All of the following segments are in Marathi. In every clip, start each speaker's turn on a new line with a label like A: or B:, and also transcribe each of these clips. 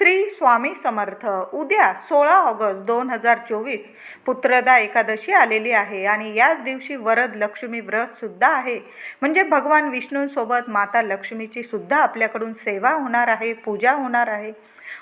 A: श्री स्वामी समर्थ. उद्या सोळा ऑगस्ट दोन हजार चोवीस पुत्रदा एकादशी आलेली आहे आणि याच दिवशी वरद लक्ष्मी व्रत सुद्धा आहे. म्हणजे भगवान विष्णूंसोबत माता लक्ष्मीची सुद्धा आपल्याकडून सेवा होणार आहे पूजा होणार आहे.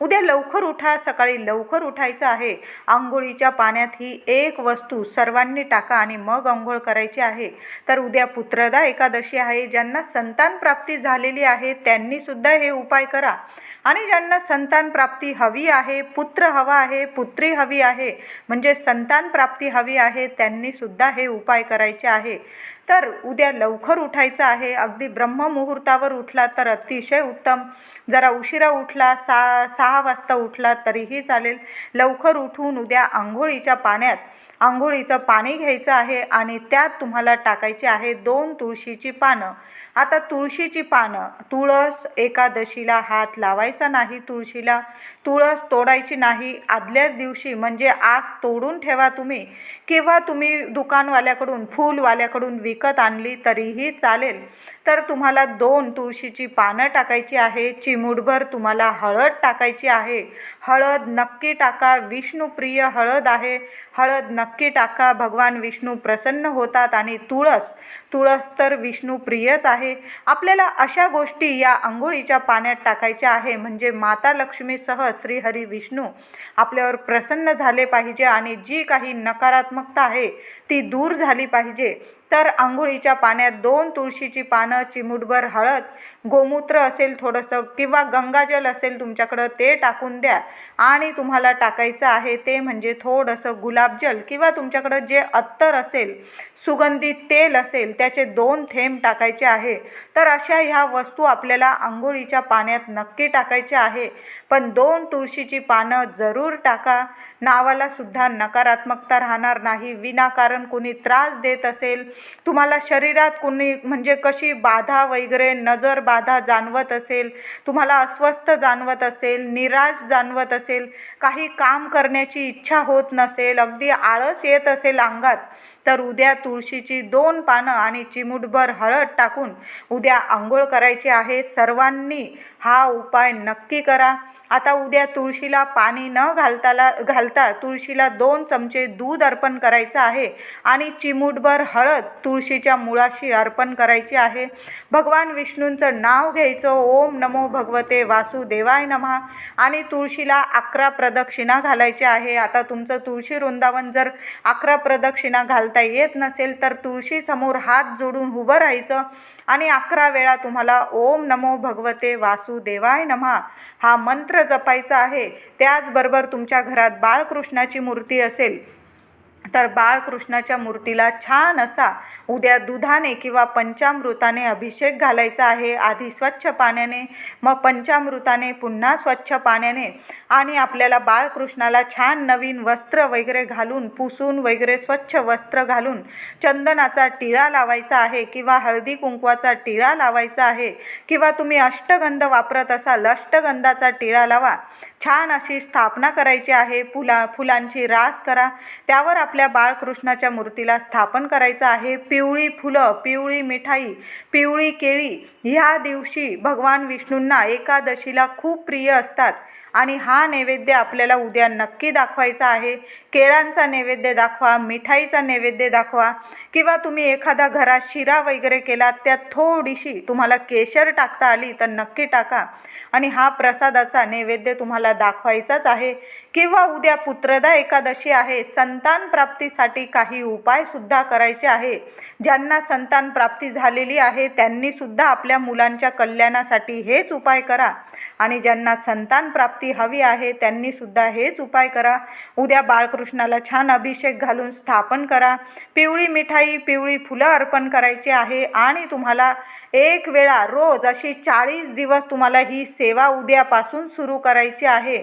A: उद्या लवकर उठा सकाळी लवकर उठायचं आहे. आंघोळीच्या पाण्यात ही एक वस्तू सर्वांनी टाका आणि मग आंघोळ करायची आहे. तर उद्या पुत्रदा एकादशी आहे. ज्यांना संतान प्राप्ती झालेली आहे त्यांनी सुद्धा हे उपाय करा. आणि ज्यांना संतान प्राप्ती हवी आहे पुत्र हवा आहे पुत्री हवी आहे म्हणजे संतान प्राप्ती हवी आहे त्यांनी सुद्धा हे उपाय करायचे आहे. तर उद्या लवकर उठायचं आहे. अगदी ब्रह्ममुहूर्तावर उठला तर अतिशय उत्तम. जरा उशिरा उठला सा सहा वाजता उठला तरीही चालेल. लवकर उठून उद्या आंघोळीच्या पाण्यात आंघोळीचं पाणी घ्यायचं आहे आणि त्यात तुम्हाला टाकायची आहे दोन तुळशीची पानं. आता तुळशीची पानं तुळस एकादशीला हात लावायचा नाही तुळशीला. तुळस तोडायची नाही. आदल्याच दिवशी म्हणजे आज तोडून ठेवा तुम्ही. किंवा तुम्ही दुकानवाल्याकडून फूलवाल्याकडून विकत आणली तरीही चालेल. तर तुम्हाला दोन तुळशीची पानं टाकायची आहे. चिमूटभर तुम्हाला हळद टाकायची आहे. हळद नक्की टाका. विष्णुप्रिय हळद आहे. हळद नक्की टाका. भगवान विष्णू प्रसन्न होतात आणि तुळस तुळस तर विष्णुप्रियच आहे. आपल्याला अशा गोष्टी या आंघोळीच्या पाण्यात टाकायच्या आहे. म्हणजे माता लक्ष्मीसह श्रीहरी विष्णू आपल्यावर प्रसन्न झाले पाहिजे आणि जी काही नकारात्मकता आहे ती दूर झाली पाहिजे. तर आंघोळीच्या पाण्यात दोन तुळशीची पानं चिमूटभर हळद गोमूत्र असेल थोडंसं किंवा गंगाजल असेल तुमच्याकडं ते टाकून द्या. आणि तुम्हाला टाकायचं आहे ते म्हणजे थोडंसं गुलाबजल किंवा तुमच्याकडं जे अत्तर असेल सुगंधित तेल असेल त्याचे दोन थेंब टाकायचे आहे. तर अशा ह्या वस्तू आपल्याला आंघोळीच्या पाण्यात नक्की टाकायच्या आहे. पण दोन तुळशीची पानं जरूर टाका. नावाला सुद्धा नकारात्मकता राहणार नाही. विनाकारण कोणी त्रास देत असेल तुम्हाला शरीरात कोणी म्हणजे कशी बाधा वगैरे नजर बाधा जाणवत असेल तुम्हाला अस्वस्थ जाणवत असेल निराश जाणवत असेल काही काम करण्याची इच्छा होत नसेल अगदी आळस येत असेल अंगात तर उद्या तुळशीची दोन पानं आणि चिमूटभर हळद टाकून उद्या आंघोळ करायची आहे. सर्वांनी हा उपाय नक्की करा. आता उद्या तुळशीला पाणी न घालताला घालता तुळशीला दोन चमचे दूध अर्पण करायचं आहे आणि चिमूटभर हळद तुळशीच्या मुळाशी अर्पण करायची आहे. भगवान विष्णूंचं नाव घ्यायचं. ओम नमो भगवते वासुदेवाय नमः. आणि तुळशीला अकरा प्रदक्षिणा घालायची आहे. आता तुमचं तुळशी वृंदावन जर अकरा प्रदक्षिणा घाल घालता येत नसेल तर तुळशीसमोर हात जोडून उभं राहायचं. आणि अकरा वेळा तुम्हाला ओम नमो भगवते वासुदेवाय नमः हा मंत्र जपायचा आहे. त्याचबरोबर तुमच्या घरात बाळकृष्णाची मूर्ती असेल. तर बाळकृष्णाच्या मूर्तीला छान असा उद्या दुधाने किंवा पंचामृताने अभिषेक घालायचा आहे. आधी स्वच्छ पाण्याने मग पंचामृताने पुन्हा स्वच्छ पाण्याने. आणि आपल्याला बाळकृष्णाला छान नवीन वस्त्र वगैरे घालून पुसून वगैरे स्वच्छ वस्त्र घालून चंदनाचा टिळा लावायचा आहे किंवा हळदी कुंकवाचा टिळा लावायचा आहे किंवा तुम्ही अष्टगंध वापरत असाल अष्टगंधाचा टिळा लावा. छान अशी स्थापना करायची आहे. फुला फुलांची रास करा. त्यावर आपल्या बाळकृष्णाच्या मूर्तीला स्थापन करायचं आहे. पिवळी फुलं पिवळी मिठाई पिवळी केळी ह्या दिवशी भगवान विष्णूंना एकादशीला खूप प्रिय असतात. आणि हा नैवेद्य आपल्याला उद्या नक्की दाखवायचा आहे. केळांचा नैवेद्य दाखवा मिठाईचा नैवेद्य दाखवा किंवा तुम्ही एखादा घरात शिरा वगैरे केला त्यात थोडीशी तुम्हाला केशर टाकता आली तर नक्की टाका. आणि हा प्रसादाचा नैवेद्य तुम्हाला दाखवायचाच आहे. किंवा उद्या पुत्रदा एकादशी आहे संतान प्राप्तीसाठी काही उपायसुद्धा करायचे आहे. ज्यांना संतान प्राप्ती झालेली आहे त्यांनीसुद्धा आपल्या मुलांच्या कल्याणासाठी हेच उपाय करा. आणि ज्यांना संतान प्राप्ती हवी आहे त्यांनीसुद्धा हेच उपाय करा. उद्या कृष्णाला छान अभिषेक घालून स्थापन करा. पिवळी मिठाई पिवळी फुलं अर्पण करायची आहे आणि तुम्हाला एक वेळा रोज अशी चाळीस दिवस तुम्हाला ही सेवा उद्यापासून सुरू करायची आहे.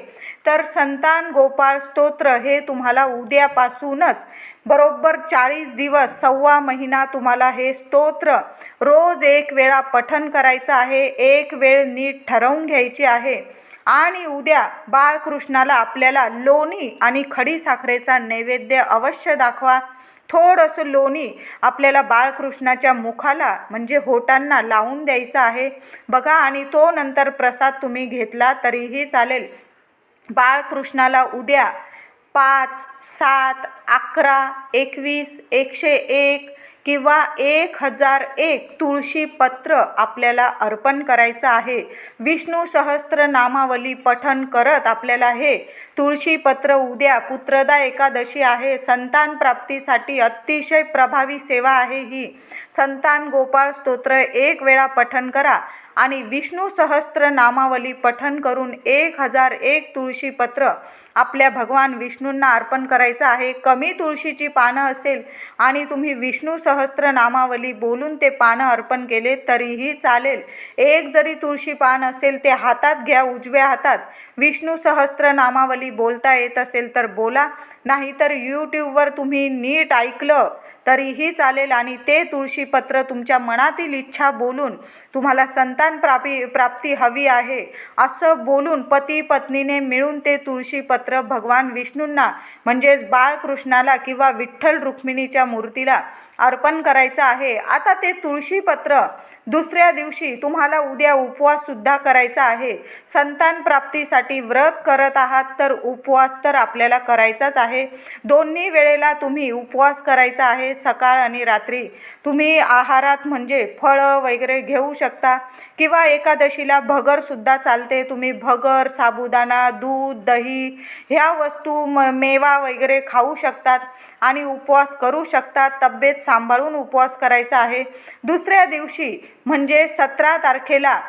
A: तर संतान गोपाळ स्तोत्र हे तुम्हाला उद्यापासूनच बरोबर चाळीस दिवस सव्वा महिना तुम्हाला हे स्तोत्र रोज एक वेळा पठन करायचं आहे. एक वेळ नीट ठरवून घ्यायची आहे. आणि उद्या बाळकृष्णाला आपल्याला लोणी आणि खडीसाखरेचा नैवेद्य अवश्य दाखवा. थोडंसं लोणी आपल्याला बाळकृष्णाच्या मुखाला म्हणजे होटांना लावून द्यायचं आहे. बघा आणि तो नंतर प्रसाद तुम्ही घेतला तरीही चालेल. बाळकृष्णाला उद्या पाच सात अकरा एकवीस एकशे एक किंवा एक हजार एक तुळशी पत्र आपल्याला अर्पण करायचं आहे. विष्णू सहस्त्र नामावली पठण करत आपल्याला हे तुळशी पत्र उद्या पुत्रदा एकादशी आहे. संतान प्राप्तीसाठी अतिशय प्रभावी सेवा आहे ही. संतान गोपाळ स्तोत्र एक वेळा पठण करा. आणि विष्णू सहस्त्र नामावली पठन करून एक हजार एक तुळशी पत्र आपल्या भगवान विष्णूंना अर्पण करायचं आहे. कमी तुळशीची पानं असेल आणि तुम्ही विष्णू सहस्त्र नामावली बोलून ते पानं अर्पण केले तरीही चालेल. एक जरी तुळशी पान असेल ते हातात घ्या उजव्या हातात. विष्णू सहस्त्र नामावली बोलता येत असेल तर बोला. नाहीतर यूट्यूबवर तुम्ही नीट ऐकलं तरीही चालेल आणि ते तुळशीपत्र तुमच्या मनातील इच्छा बोलून तुम्हाला संतान प्रापी प्राप्ती हवी आहे. असं बोलून पती पत्नीने मिळून ते तुळशीपत्र भगवान विष्णूंना म्हणजेच बाळकृष्णाला किंवा विठ्ठल रुक्मिणीच्या मूर्तीला अर्पण करायचं आहे. आता ते तुळशीपत्र दुसऱ्या दिवशी तुम्हाला उद्या उपवाससुद्धा करायचा आहे. संतान प्राप्तीसाठी व्रत करत आहात तर उपवास तर आपल्याला करायचाच आहे. दोन्ही वेळेला तुम्ही उपवास करायचा आहे. सकाळ आणि रात्री तुम्ही आहारात म्हणजे फळं वगैरे घेऊ शकता किंवा एकादशीला भगरसुद्धा चालते. तुम्ही भगर साबुदाणा दूध दही ह्या वस्तू म मेवा वगैरे खाऊ शकतात आणि उपवास करू शकतात. तब्येत सांभाळून उपवास करायचा आहे. दुसऱ्या दिवशी म्हणजे सतरा तारखेला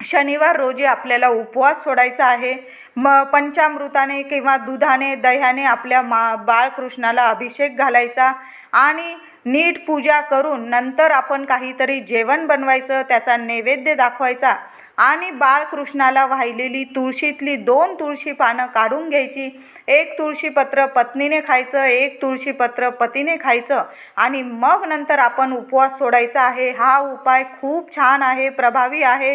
A: शनिवार रोजी आपल्याला उपवास सोडायचा आहे. म पंचामृताने किंवा दुधाने दह्याने आपल्या मा बाळकृष्णाला अभिषेक घालायचा आणि नीट पूजा करून नंतर आपण काहीतरी जेवण बनवायचं त्याचा नैवेद्य दाखवायचा. आणि बाळकृष्णाला वाहिलेली तुळशीतली दोन तुळशी पानं काढून घ्यायची. एक तुळशीपत्र पत्नीने खायचं एक तुळशीपत्र पतीने खायचं. आणि मग नंतर आपण उपवास सोडायचा आहे. हा उपाय खूप छान आहे प्रभावी आहे.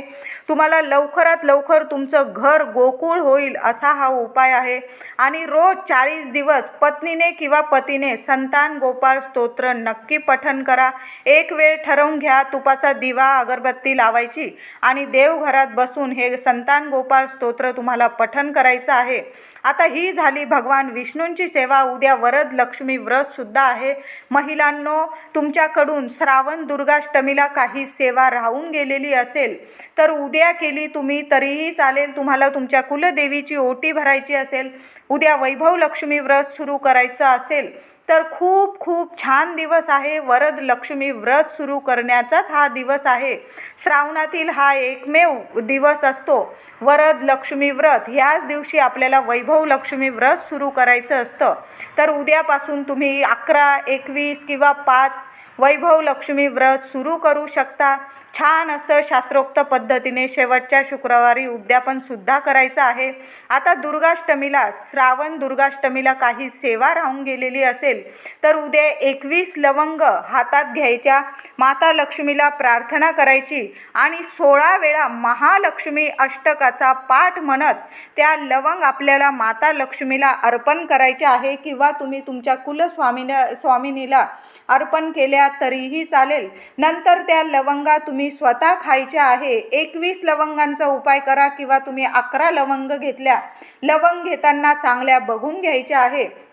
A: तुम्हाला लवकरात लवकर तुमचं घर गोकुळ होईल असा हा उपाय आहे. आणि रोज चाळीस दिवस पत्नीने किंवा पतीने संतान गोपाळ स्तोत्र नक्की पठण करा. एक वेळ ठरवून घ्या तुपाचा दिवा अगरबत्ती लावायची आणि देवघर घरात बसून हे संतान गोपाळ स्तोत्र तुम्हाला पठन करायचं आहे. आता ही झाली भगवान विष्णूंची सेवा. उद्या वरद लक्ष्मी व्रतसुद्धा आहे. महिलांनो तुमच्याकडून श्रावण दुर्गाष्टमीला काही सेवा राहून गेलेली असेल. तर उद्या केली तुम्ही तरीही चालेल. तुम्हाला तुमच्या कुलदेवीची ओटी भरायची असेल. उद्या वैभव लक्ष्मी व्रत सुरू करायचं असेल. तर खूप खूप छान दिवस आहे. वरद लक्ष्मी व्रत सुरू करण्याचाच हा दिवस आहे. श्रावणातील हा एकमेव दिवस असतो. वरद लक्ष्मी व्रत. ह्याच दिवशी आपल्याला वैभव लक्ष्मी व्रत सुरू करायचं असतं. तर उद्यापासून तुम्ही अकरा एकवीस किंवा पाच वैभव लक्ष्मी व्रत सुरू करू शकता. छान असं शास्त्रोक्त पद्धतीने शेवटच्या शुक्रवारी उद्यापनसुद्धा करायचं आहे. आता दुर्गाष्टमीला श्रावण दुर्गाष्टमीला काही सेवा राहून गेलेली असेल तर उद्या एकवीस लवंग हातात घ्यायच्या. माता लक्ष्मीला प्रार्थना करायची आणि सोळा वेळा महालक्ष्मी अष्टकाचा पाठ म्हणत त्या लवंग आपल्याला माता लक्ष्मीला अर्पण करायचे आहे किंवा तुम्ही तुमच्या कुलस्वामीला स्वामिनीला अर्पण केल्या तरीही चालेल. नंतर त्या लवंगा तुम्ही स्वतः खायच्या आहे. एकवीस लवंगांचा उपाय करा किंवा तुम्ही अकरा लवंग घेतल्या. लवंग घेताना चांगल्या बघून घ्यायच्या आहे.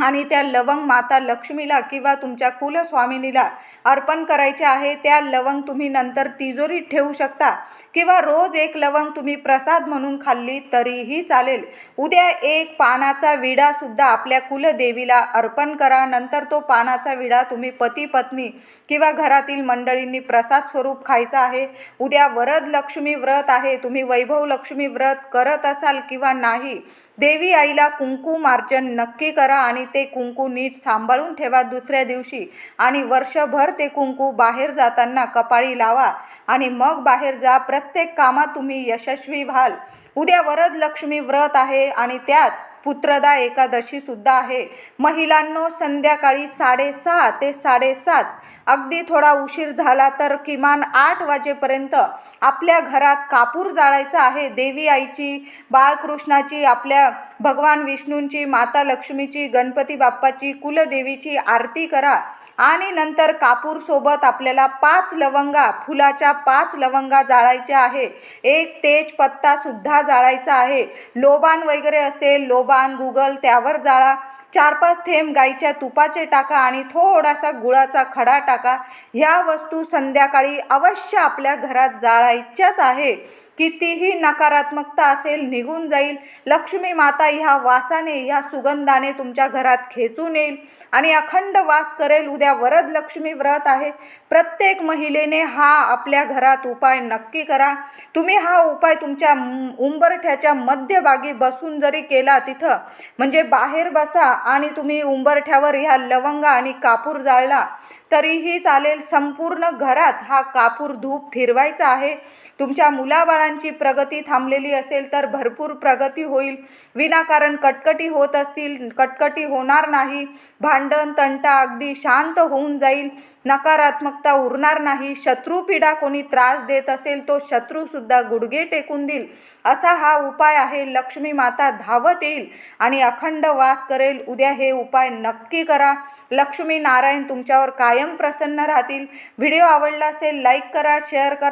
A: आणि त्या लवंग माता लक्ष्मीला किंवा तुमच्या कुलस्वामिनीला अर्पण करायचे आहे. त्या लवंग तुम्ही नंतर तिजोरीत ठेवू शकता. किंवा रोज एक लवंग तुम्ही प्रसाद म्हणून खाल्ली तरीही चालेल. उद्या एक पानाचा विडासुद्धा आपल्या कुलदेवीला अर्पण करा. नंतर तो पानाचा विडा तुम्ही पती पत्नी किंवा घरातील मंडळींनी प्रसाद स्वरूप खायचा आहे. उद्या वरद लक्ष्मी व्रत आहे. तुम्ही वैभव लक्ष्मी व्रत करत असाल किंवा नाही देवी आईला कुंकू मार्जन नक्की करा आणि ते कुंकू नीट सांभाळून ठेवा दुसऱ्या दिवशी. आणि वर्षभर ते कुंकू बाहेर जाताना कपाळी लावा. आणि मग बाहेर जा. प्रत्येक कामात तुम्ही यशस्वी व्हाल. उद्या वरद लक्ष्मी व्रत आहे आणि त्यात पुत्रदा एकादशी सुद्धा आहे. महिलांनो संध्याकाळी साडेसहा ते साडेसात अगदी थोडा उशीर झाला तर किमान आठ वाजेपर्यंत आपल्या घरात कापूर जाळायचा आहे. देवी आईची बाळकृष्णाची आपल्या भगवान विष्णूंची माता लक्ष्मीची गणपती बाप्पाची कुलदेवीची आरती करा. आणि नंतर कापूरसोबत आपल्याला पाच लवंगा फुलाच्या पाच लवंगा जाळायच्या आहे. एक तेजपत्तासुद्धा जाळायचा आहे. लोबान वगैरे असेल लोबान गुगल त्यावर जाळा. चार पाच थेंब गाईच्या तुपाचे टाका आणि थोडासा गुळाचा खडा टाका. ह्या वस्तू संध्याकाळी अवश्य आपल्या घरात जाळायच्याच आहे कितीही नकारात्मकता असेल निघून जाईल. लक्ष्मी माता ह्या वासाने ह्या सुगंधाने तुमच्या घरात खेचून येईल. आणि अखंड वास करेल. उद्या वरद लक्ष्मी व्रत आहे. प्रत्येक महिलेने हा आपल्या घरात उपाय नक्की करा. तुम्ही हा उपाय तुमच्या उंबरठ्याच्या मध्यभागी बसून जरी केला तिथं म्हणजे बाहेर बसा आणि तुम्ही उंबरठ्यावर ह्या लवंगा आणि कापूर जाळला तरीही चालेल. संपूर्ण घरात हा कापूर धूप फिरवायचा आहे. तुमच्या मुलाबाळांची प्रगती थांबलेली असेल तर भरपूर प्रगती होईल. विनाकारण कटकटी होत असतील. कटकटी होणार नाही. भांडण तंटा अगदी शांत होऊन जाईल. नकारात्मकता उरणार नाही. शत्रू पिढा कोणी त्रास देत असेल तो शत्रूसुद्धा गुडघे टेकून देईल. असा हा उपाय आहे. लक्ष्मी माता धावत येईल आणि अखंड वास करेल. उद्या हे उपाय नक्की करा. लक्ष्मी नारायण तुमच्यावर कायम प्रसन्न राहतील. व्हिडिओ आवडला असेल लाईक करा शेअर करा.